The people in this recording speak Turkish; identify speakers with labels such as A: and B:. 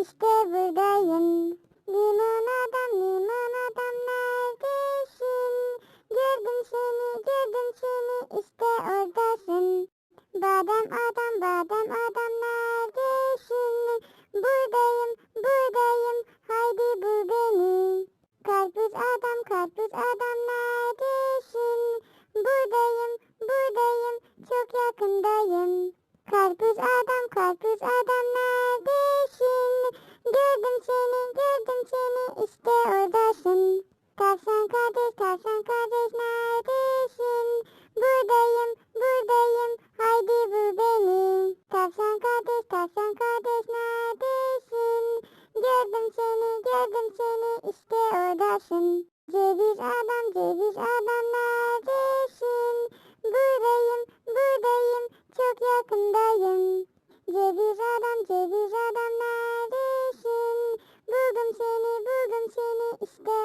A: işte buradayım. Limon adam, limon adam neredesin? Gördüm seni, gördüm seni, işte oradasın. Badem adam, badem adam neredesin? Buradayım, buradayım, haydi bul beni. Karpuz adam, karpuz adam neredesin? Buradayım, buradayım, çok yakındayım. Karpuz adam, karpuz adam neredesin? Gördüm seni, gördüm seni, işte oradasın. Tavşan kardeş, tavşan kardeş neredesin? Buradayım, buradayım, haydi bul beni. Tavşan kardeş, tavşan kardeş neredesin? farkındayım. Ceviz adam, ceviz adam neredesin? Buldum seni, buldum seni işte.